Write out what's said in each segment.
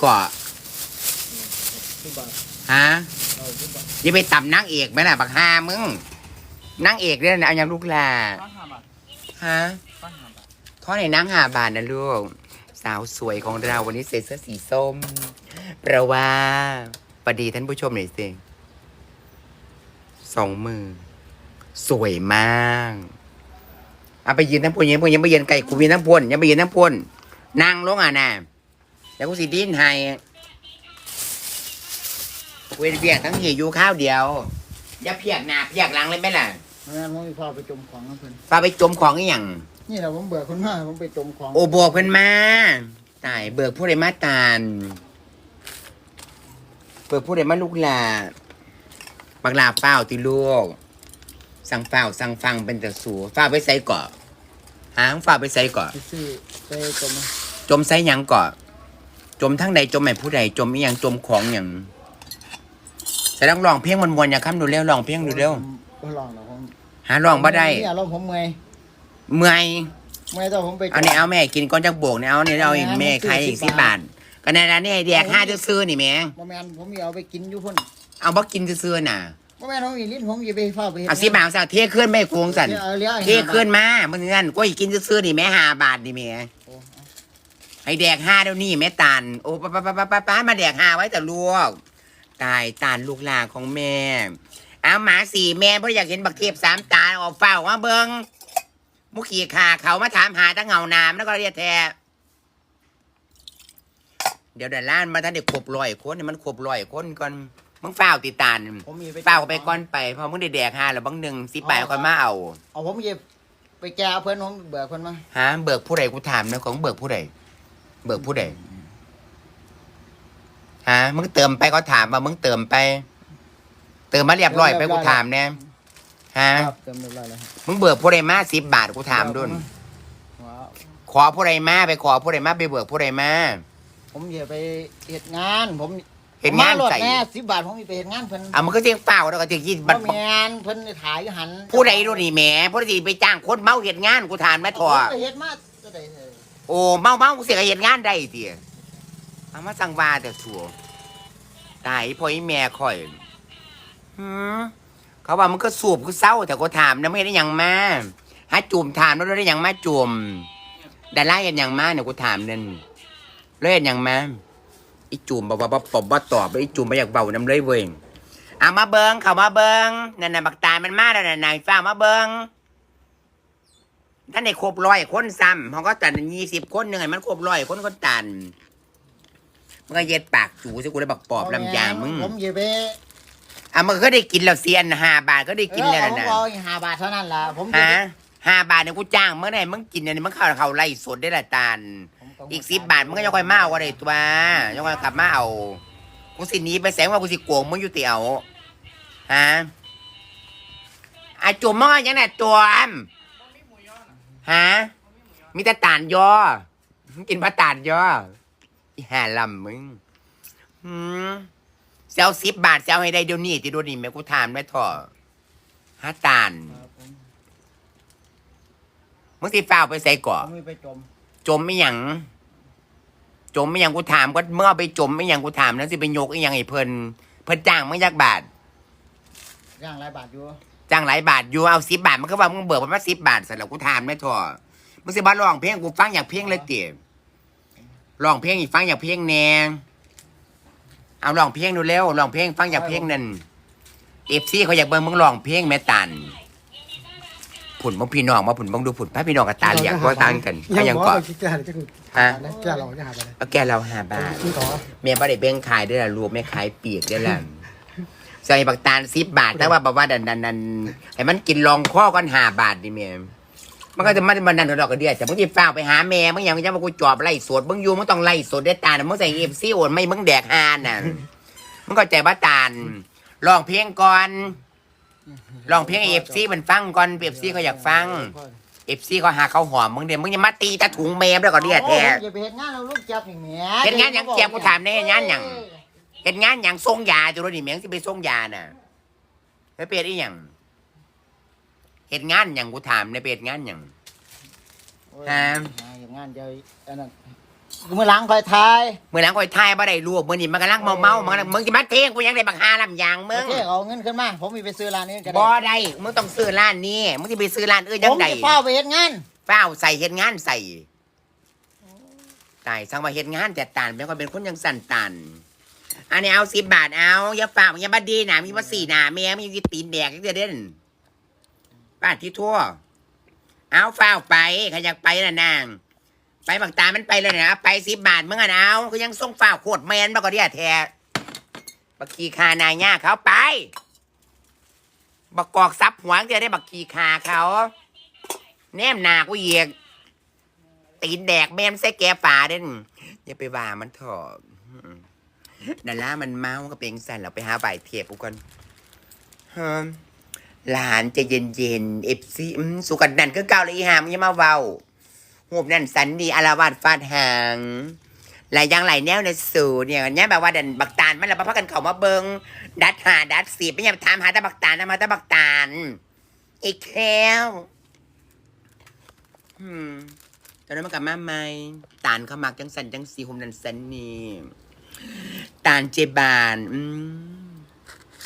เกาะทุกบาทฮะเราทุกบาทอย่าไปต่ำนางเอกไหมล่ะบักฮามึงนางเอกเนี่ยนะเอาอย่างลูกลาก้อนห้าบาทฮะก้อนห้าบาทท่อในนางหาบานนะลูก สาวสวยของเราวันนี้ใส่เสื้อสีส้มเพราะว่าประดีท่านผู้ชมหน่อยสิสองมือ สวยมากเอาไปยืนทั้งพนยังพนยังไปยืนไก่กูยืนทั้งพนยังไปยืนทั้งพนนั่งลงอะนะ เดี๋ยวกูสิดิ้นให้เวียนเบียกทั้งหีอยู่ข้าวเดียว อย่าเพียกหน้าเพียกหลังเลยไหมล่ะไม่งั้นผมมีพาไปจมของนะเพื่อนฟาไปจมของอีหยังนี่แหละผมเบื่อคนมากผมไปจมของ โอโบกเพิ่นมาตายเบิกผู้ใดมาตาลเบิกผู้ใดมาลูกหลาบักลาเฝ้าวติลูก สั่งเฝ้าวสั่งฟังเป็นแต่สูฝ้าวไปใส่เกาะหางฝ้าวไปใส่เกาะไปซื้อไปจมจมใส่หยังเกาะ จมทั้งใดจมแม่ผู้ใดจมอีหยังจมของหยังแสดงร้องเพลงมวนๆอย่าค้ำดูเร็วร้องเพลงดูเร็วลองหรอกผมหาร้องบ่ได้นี่อารมณ์ผมเมื่อยเมื่อยเมื่อยแต่ผมไปเอาเนี่ยเอาแม่กินก้อนจักโบกเนี่ยเอาเนี่ยเอาอีกแม่ใครอีกสิบบาทก็ในร้านนี่ไอเดียห้าจะซื้อนี่แม่บ่แม่นผมมีเอาไปกินอยู่พุ่นเอาบ่กินซื้อๆน่ะบ่แม่นผมมีลิ้นผมอย่าไปฟ้าไปฮ็ดเอาสิบาทสั่งเทขึ้นไม่คงสันเอาเลี้ยงเทขึ้นมาเมึงงั้นก็อีกกินซื้อๆนี่แม่ห้าบาทนี่แม่โอ้ ให้แดกห้าเดี๋ยวนี้แม่ตาลโอ้ป้าป้าป้าป้าป้าป้ามาแดกห้าไว้แต่ลูกตายตาลลูกหลานของแม่เอาหมาสี่แม่เพราะอยากเห็นบักเทพสามตาออกเฝ้าว่าเบิงมุขีขาเขามาถามหาตั้งเงานามแล้วก็เรียกแท้เดี๋ยวเดี๋ยวล้านมาท่านเด็กขบลอยคนนี่มันขบลอยคนก่อนมึงเฝ้าวติตาลผมมีไปเฝ้าวไปก่อนไปเพอมึงได้แดกห้าแล้วบางหนึ่งสิบบาทก่อนมาเอาเอาผมอย่าไปแก้เพื่อนผมเบื่อคนมาฮะเบิกผู้ใดกูถามนะของเบิกผู้ใด เบิกผู้ใดฮะมึงเติมไปก็ถามว่ามึงเติมไป เติมมาเรียบร้อยไปกูถามเนี่ยฮะครับเต็มเรียบร้อยแล้วครับมึงเบิกผู้ใดมาสิบบาทกูถามด้วยว้าวขอผู้ใดมาไปขอผู้ใดมาไปเบิกผู้ใดมาผมอย่าไปเหตุงาน ผมเห็นงานผมมโหลดใส่แน่สิบบาทผมมีไปเหตุงานเพิ่นอะมึงก็เจียงเปล่าแล้วก็เจียงยี่สิบบ่บาทแมนเพิ่นถ่ายอยู่หัน ผู้ใดรู้นี่แหม่ผู้ใดสิไปจ้างคนเมาเหตุงานกูถามแม่ถอผมไปเฮ็ดมาจะได้เออ โอ้เมาเมาเสียเหตุงานได้เตียเอามาสั่งว่าแต่ชัวตายพ่อไอแม่ข่อยหืมเขาว่ามันก็สูบก็เศร้า แต่ก็ถามนะไม่ได้ยังมาหาจุ่มถามแล้วได้ยังมาจุ่มดาราเห็นยังมาเนี่ยกูถามนั่นแล้วเห็นยังมาอีจุ่มบอกว่าปอบบ่ตอบแล้วอีจุ่มไปอยากเบาน้ำเลยเว้ยเอามาเบิงเขามาเบิงนั่นน่ะบักตายมันมาแล้วน่ะนายฟ้ามาเบิง ท่านในครบร้อยคนซ้ำเขาก็ตันยี่สิบคนหนึ่งไงมันครบร้อยคนก็ตันมันก็เย็ดปากจูสิกูเลยบอกปอบลำยางมึงผมอย่าไปอะมันก็ได้กินแล้วเซียนห้าบาทก็ได้กินแล้วเออผมนะเอาห้าบาทเท่านั้นล่ะผมอย่าฮะไปห้าบาทเนี่ยกูจ้างเมื่อไหร่มึงกินเนี่ยมึงเข้าเขาไล่สดได้ละตาลผมต้งอีกสิบบาทมึงก็ยังค่อยมาเอาก็ได้ตัวยังค่อยกลับมาเอากูสิหนีไปแสงว่ากูสิโกงมึงอยู่เตียวฮะอาจุ่มหม้อยังไงตัวม ฮะมีแต่ตานยอมึงกินพระตานยออีห่าลำมึงหืมเซลสิบบาทเซลให้ได้เดี๋ยวนี้ติโดยวนี่แม่กูถามแม่ถ่อฮะตานครับผมมึงสิฟ้าวไปใส่ก่อ ผมมีไปจมจมไม่หยัง จมไม่หยังกูถามก็เมื่อเอาไปจมไม่หยังกูถามนั้นสิไปยกไอ้หยังไอ้เพิ่นเพิ่นจ้างมึงยักบาทย่างหลายบาทอยู่ จ้างหลายบาทอยู่เอาสิบบาทมันก็ว่ามึงเบิกมันมาสิบบาทเสร็จแล้วกูถามแม่ถ่อมึงสิบ้าร้องเพลงกูฟังอยากเพลงเลยเตี๋ยร้องเพลงอีกฟังอยากเพลงแนงเอาร้องเพลงดูเร็วร้องเพลงฟังอยากเพลงนั่นเอฟซีเขาอยากเบิ่งมึงร้องเพลงแม่ตันผุนมึงพี่น้องมาผุนมึงดูผุนพระพี่น้องกับตาเหลียกว่าต่างกันเอายังก่อนแก้จะคือฮะแก้เราจะหาไปเลยเอาแกเราหาบาทคือต่อเมียบ่ได้เบ่งขายได้อล่ะลูกแม่ขายเปียกได้อล่ะ ใส่บักตาลสิบบาท แต่ว่าบอกว่าดันดันดันให้มันกินรองข้อกันห้าบาทดิเมียมันก็จะมันมันดันดอกกระเดียแต่มึงจะฟ้าวไปหาแม่มึงยังจะมากูจอบไล่สดมึงอยู่มึงต้องไล่สดได้ตาลมึงใส่เอฟซีโอนไม่มึงแดกฮานน่ะมึงก็ใจว่าตาลลองเพลงก่อนลองเพลงเอฟซีมันฟังก่อนเอฟซีเขาอยากฟังเอฟซีเขาหาเขาหอมมึงเดี๋ยวมึงจะมาตีตะถุงแมมแล้วก็เดียแท้โอ้ผมอย่าไปเหตุงานเราลูกจับนี่แหม่เฮ็ดงานหยังเจ็บกูถามแน่เฮ็ดงานหยัง เห็นงานอย่างส่งยาจุดนี่แมงสิไปส่งยาน่ะในเป็ดอีหยังเห็นงานอย่างกูถามในเป็ดงานอย่างโอ้ยฮะหาเหตุงานเดียวอันนั้นมือหล้างคอยทายเมื่อหลังคอยทายบ่ได้รวบมื้อนี้มันกำลังเมาเมาๆมันกำลังมึงสิมาเทงกูยังได้บักฮาลำยางมึโองเคเอาเงินขึ้นมาผมมีไปซื้อร้านนี้ก็บ่ได้ได้มึงต้องซื้อร้านนี้มึงสิไปซื้อร้านอื่นผยังมไง จะเฝ้าไปเฮ็ดงานเฝ้าใส่เฮ็ดงานใส่ตายสั่งว่าเฮ็ดงานแต่ตานเป็นคนเป็นคนยังสั่นตัน อันนี้เอา10บบาทเอาอย่าฝากอย่าบ่ดีหนะมีบ่สี่หนาแม่มีกีตีนแดกจังเด้อเด่นป้าทที่ทั่ว เอาเฝ้าไปใครอยากไปน่ะนาง ไปบักตามันไปเลยนะไปสิบบาทมึงอะเอาก็ยังส่งฝ้าวโคตรแมนมากกว่าเดียแท้บักขีคานายหญ้าเขาไป บักกอกซับหัวจะได้บักขีคาเขา แนมหนากูเหยียกตีนแดกแมมใส่แกฝาเด่นอย่าไปว่ามันเถอะ ดารามันเมาก็เป็นสั่นเราไปหาใบายเทียบกูก่อนฮะหลานใจะเย็นเย็นเอฟซีสุกันดันก็เก่าเลยอีหามอย่ามาเว้าหูบนั่นสันดีอารวาดฟาดหางหลายอย่างหลายแนวในสูตรเนี่ยเนี่ยแบบว่าดันบักตาลมันละพักกันเขามาเบิงดัดหาดัดสีไม่ยามถามหาแตะบักตาลนะมาแตะบักตาลอีกแล้วอืมตอนนั้นมันกลับมาใหม่ตาลเขามักจังสันจังสีหูบนั่นสันนี่ ตาลเจบานอืม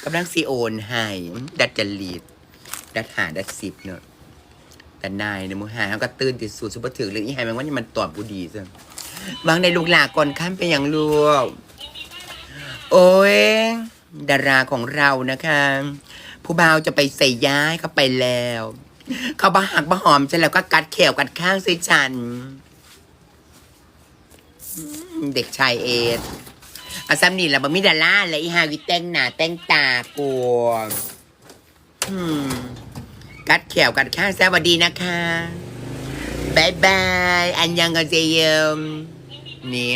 กำลังสีโอนให้ดัดจริตดัดหาดัดสิบเนาะแต่นายเนี่ยมึงหายเขาก็ตื่นติดสูตรสุปถึกเลยอีหายแมงว่านี่มันตอบกูดีซะวางในลูกหลาก่อนข้ามไปอย่างลูกโอ้ยดาราของเรานะคะ ผู้บ่าวจะไปใส่ย้ายเขาไปแล้ว เขาบาหักบาหอมฉันแล้วก็กัดเขียวกัดข้างใส่ฉัน เด็กชายเอส อาซัมนี่และบ่มีดาลาเลยอีฮาวิแต่งหน้าแต่งตากลัวอืม กัดแขวกัดข้างสวัสดีนะคะบายบาย อันยังกันเจยมนี่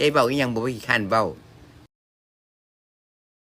ยายบอกอีหยังบอกว่าอีกขันเบ้า